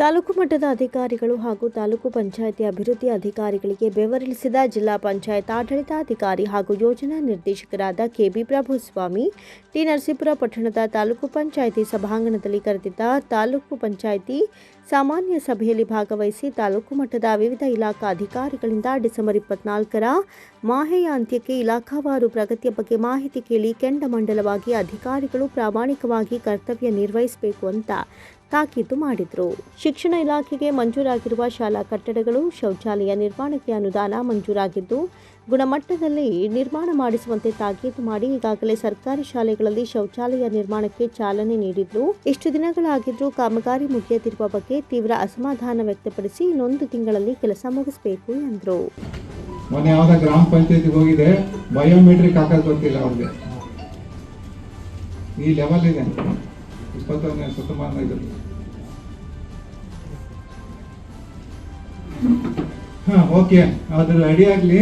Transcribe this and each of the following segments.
ತಾಲೂಕು ಮಟ್ಟದ ಅಧಿಕಾರಿಗಳು ಹಾಗೂ ತಾಲೂಕು ಪಂಚಾಯಿತಿ ಅಭಿವೃದ್ಧಿ ಅಧಿಕಾರಿಗಳಿಗೆ ಬೆವರಿಳಿಸಿದ ಜಿಲ್ಲಾ ಪಂಚಾಯತ್ ಆಡಳಿತಾಧಿಕಾರಿ ಹಾಗೂ ಯೋಜನಾ ನಿರ್ದೇಶಕರಾದ ಕೆಬಿ ಪ್ರಭುಸ್ವಾಮಿ, ಟಿ ನರಸೀಪುರ ಪಟ್ಟಣದ ತಾಲೂಕು ಪಂಚಾಯಿತಿ ಸಭಾಂಗಣದಲ್ಲಿ ಕರೆದಿದ್ದ ತಾಲೂಕು ಪಂಚಾಯಿತಿ ಸಾಮಾನ್ಯ ಸಭೆಯಲ್ಲಿ ಭಾಗವಹಿಸಿ ತಾಲೂಕು ಮಟ್ಟದ ವಿವಿಧ ಇಲಾಖಾ ಅಧಿಕಾರಿಗಳಿಂದ ಡಿಸೆಂಬರ್ ಇಪ್ಪತ್ನಾಲ್ಕರ ಮಾಹೆಯ ಅಂತ್ಯಕ್ಕೆ ಇಲಾಖಾವಾರು ಪ್ರಗತಿಯ ಬಗ್ಗೆ ಮಾಹಿತಿ ಕೇಳಿ ಕೆಂಡಮಂಡಲವಾಗಿ ಅಧಿಕಾರಿಗಳು ಪ್ರಾಮಾಣಿಕವಾಗಿ ಕರ್ತವ್ಯ ನಿರ್ವಹಿಸಬೇಕು ಅಂತ ತಾಕೀತು ಮಾಡಿದರು. ಶಿಕ್ಷಣ ಇಲಾಖೆಗೆ ಮಂಜೂರಾಗಿರುವ ಶಾಲಾ ಕಟ್ಟಡಗಳು ಶೌಚಾಲಯ ನಿರ್ಮಾಣಕ್ಕೆ ಅನುದಾನ ಮಂಜೂರಾಗಿದ್ದು ಗುಣಮಟ್ಟದಲ್ಲಿ ನಿರ್ಮಾಣ ಮಾಡಿಸುವಂತೆ ತಾಕೀತು ಮಾಡಿ ಈಗಾಗಲೇ ಸರ್ಕಾರಿ ಶಾಲೆಗಳಲ್ಲಿ ಶೌಚಾಲಯ ನಿರ್ಮಾಣಕ್ಕೆ ಚಾಲನೆ ನೀಡಿದ್ರು ಇಷ್ಟು ದಿನಗಳಾಗಿದ್ರೂ ಕಾಮಗಾರಿ ಮುಗಿಯದಿರುವ ಬಗ್ಗೆ ತೀವ್ರ ಅಸಮಾಧಾನ ವ್ಯಕ್ತಪಡಿಸಿ ಇನ್ನೊಂದು ತಿಂಗಳಲ್ಲಿ ಕೆಲಸ ಮುಗಿಸಬೇಕು ಎಂದರು. ಮೊನ್ನೆ ಯಾವ ಗ್ರಾಮ ಪಂಚಾಯತಿ ಹೋಗಿದೆ ಬಯೋಮೆಟ್ರಿಕ್ ಗೊತ್ತಿಲ್ಲ ಈ ಲೆವೆಲ್ ಇದೆ. ಇಪ್ಪತ್ತೊಂದನೇ ಶತಮಾನ ಇದು. ಹಾ ಓಕೆ ಅದ್ರ ರೆಡಿ ಆಗ್ಲಿ.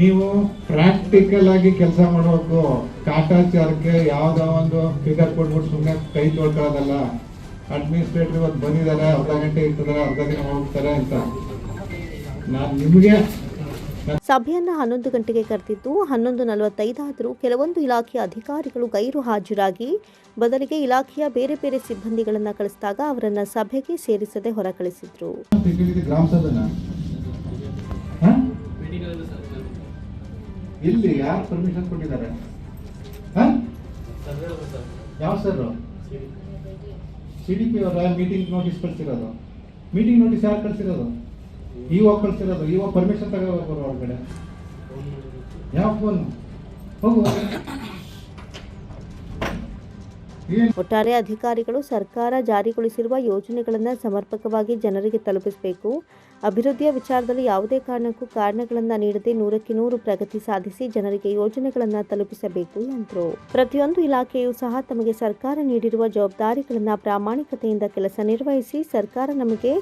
ನೀವು ಪ್ರಾಕ್ಟಿಕಲ್ ಆಗಿ ಕೆಲಸ ಮಾಡಬೇಕು. ಕಾಟಾಚಾರಕ್ಕೆ ಯಾವ್ದೋ ಒಂದು ಫಿಗರ್ ಕೊಟ್ಬಿಟ್ಟು ಸುಮ್ಮನೆ ಕೈ ತೊಳ್ಕೊಳ್ಳೋದಲ್ಲ. ಅಡ್ಮಿನಿಸ್ಟ್ರೇಟರ್ ಇವತ್ತು ಬಂದಿದ್ದಾರೆ ಅರ್ಧ ಗಂಟೆ ಇರ್ತಾರೆ ಅರ್ಧ ದಿನ ಹೋಗ್ತಾರೆ ಅಂತ. ನಾನು ನಿಮಗೆ ಸಭೆಯನ್ನ ಹನ್ನೊಂದು ಗಂಟೆಗೆ ಕರೆದಿದ್ದು ಹನ್ನೊಂದು ನಲವತ್ತೈದಾದರೂ ಕೆಲವೊಂದು ಇಲಾಖೆಯ ಅಧಿಕಾರಿಗಳು ಗೈರು ಹಾಜರಾಗಿ ಬದಲಿಗೆ ಇಲಾಖೆಯ ಬೇರೆ ಬೇರೆ ಸಿಬ್ಬಂದಿಗಳನ್ನು ಕಳಿಸಿದಾಗ ಅವರನ್ನು ಸಭೆಗೆ ಸೇರಿಸದೆ ಹೊರಕಳಿಸಿದ್ರು. ಎಲ್ಲಿ ಯಾರು ಪರ್ಮಿಷನ್ ಕೊಟ್ಟಿದ್ದಾರೆ? ಯಾವ ಸರ್ ಸಿ ಡಿ ಪಿ ಅವರ ಮೀಟಿಂಗ್ ನೋಟಿಸ್ ಕಳ್ಸಿರೋದು. ಮೀಟಿಂಗ್ ನೋಟಿಸ್ ಯಾರು ಕಳ್ಸಿರೋದು? ಇಒ ಕಳ್ಸಿರೋದು. ಇಒ ಪರ್ಮಿಷನ್ ತಗೋಬೇಕು ಹೊರಗಡೆ ಯಾವ ಫೋನು ಹೋಗು. ಒಟ್ಟಾರೆ ಅಧಿಕಾರಿಗಳು ಸರ್ಕಾರ ಜಾರಿಗೊಳಿಸಿರುವ ಯೋಜನೆಗಳನ್ನು ಸಮರ್ಪಕವಾಗಿ ಜನರಿಗೆ ತಲುಪಿಸಬೇಕು. ಅಭಿವೃದ್ಧಿಯ ವಿಚಾರದಲ್ಲಿ ಯಾವುದೇ ಕಾರಣಕ್ಕೂ ಕಾರಣಗಳನ್ನು ನೀಡದೆ ನೂರಕ್ಕೆ ನೂರು ಪ್ರಗತಿ ಸಾಧಿಸಿ ಜನರಿಗೆ ಯೋಜನೆಗಳನ್ನು ತಲುಪಿಸಬೇಕು ಎಂದರು. ಪ್ರತಿಯೊಂದು ಇಲಾಖೆಯೂ ಸಹ ತಮಗೆ ಸರ್ಕಾರ ನೀಡಿರುವ ಜವಾಬ್ದಾರಿಗಳನ್ನು ಪ್ರಾಮಾಣಿಕತೆಯಿಂದ ಕೆಲಸ ನಿರ್ವಹಿಸಿ ಸರ್ಕಾರ ನಮಗೆ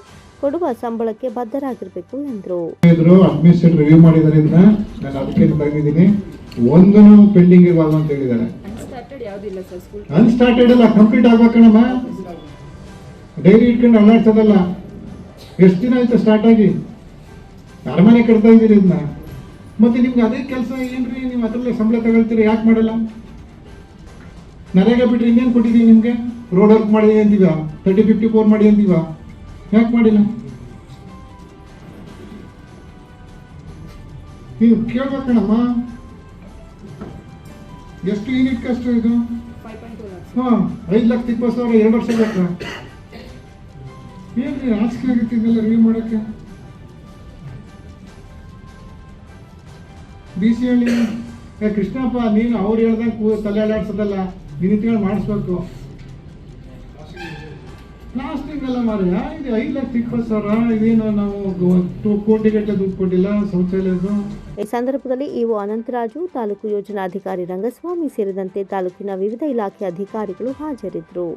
ಕೊಡುವ ಸಂಬಳಕ್ಕೆ ಬದ್ಧರಾಗಿರಬೇಕು ಎಂದರು. ಒಂದು ಪೆಂಡಿಂಗ್ ಅಂತ ಹೇಳಿದ್ದಾರೆ. ಅನ್ಸ್ಟಾರ್ಟೆಡ್ ಅಲ್ಲ ಕಂಪ್ಲೀಟ್ ಆಗ್ಬೇಕಣಮ್ಮ ಡೈರಿ ಇಟ್ಕೊಂಡು ಅಲ್ಲಾಡ್ಸೋದಲ್ಲ. ಎಷ್ಟು ದಿನ ಆಯ್ತು ಸ್ಟಾರ್ಟ್ ಆಗಿ? ಅರಮನೆ ಕಟ್ತಾ ಇದ್ದೀರಿ ಇದನ್ನ? ಮತ್ತೆ ನಿಮ್ಗೆ ಅದೇ ಕೆಲಸ ಏನ್ರಿ? ನೀವು ಅದರಲ್ಲೇ ಸಂಬಳ ತಗೊಳ್ತೀರಿ? ಯಾಕೆ ಮಾಡಲ್ಲ? ನರೇಗಾ ಬಿಟ್ರೆ ಇನ್ನೇನು ಕೊಟ್ಟಿದ್ದೀವಿ ನಿಮಗೆ? ರೋಡ್ ವರ್ಕ್ ಮಾಡಿ ಅಂದಿವ ತರ್ಟಿ ಫಿಫ್ಟಿ ಫೋರ್ ಮಾಡಿ ಅಂದಿವ ಯಾಕೆ ಮಾಡಿಲ್ಲ? ನೀವು ಕೇಳ್ಬೇಕಣಮ್ಮ ಎಷ್ಟು ಯೂನಿಟ್ ಕಷ್ಟ ಇದು? ಹಾಂ ಐದು ಲಕ್ಷ ಇಪ್ಪತ್ತು ಸಾವಿರ ಎರಡು ವರ್ಷ ಬೇಕಾ ಏನ್ರಿ ಆಸ್ಕೆ ಆಗುತ್ತೆ ಇದೆಲ್ಲ ರಿವ್ಯೂ ಮಾಡಕ್ಕೆ? ಬಿ ಸಿ ಹಳ್ಳಿ. ಏ ಕೃಷ್ಣಪ್ಪ ನೀನು ಅವ್ರು ಹೇಳ್ದಂಗೆ ತಲೆ ಅಲ್ಲಾಡ್ಸೋದಲ್ಲ. ನಿಂತ್ಕೊಂಡು ಮಾಡಿಸ್ಬೇಕು. ಲಾಸ್ಟಿಂಗ್ ಎಲ್ಲ ಮಾರ್ಯ ಇದು ಐದು ಲಕ್ಷ ಇಪ್ಪತ್ತು ಸಾವಿರ, ಇದೇನು ನಾವು ಟೂ ಕೋಟಿ ಗಟ್ಟಲೆ ದುಡ್ಡು ಕೊಟ್ಟಿಲ್ಲ ಶೌಚಾಲಯದ್ದು ಈ ಸಂದರ್ಭದಲ್ಲಿ ಇಒ ಅನಂತರಾಜು, ತಾಲೂಕು ಯೋಜನಾಧಿಕಾರಿ ರಂಗಸ್ವಾಮಿ ಸೇರಿದಂತೆ ತಾಲೂಕಿನ ವಿವಿಧ ಇಲಾಖೆ ಅಧಿಕಾರಿಗಳು ಹಾಜರಿದ್ದರು.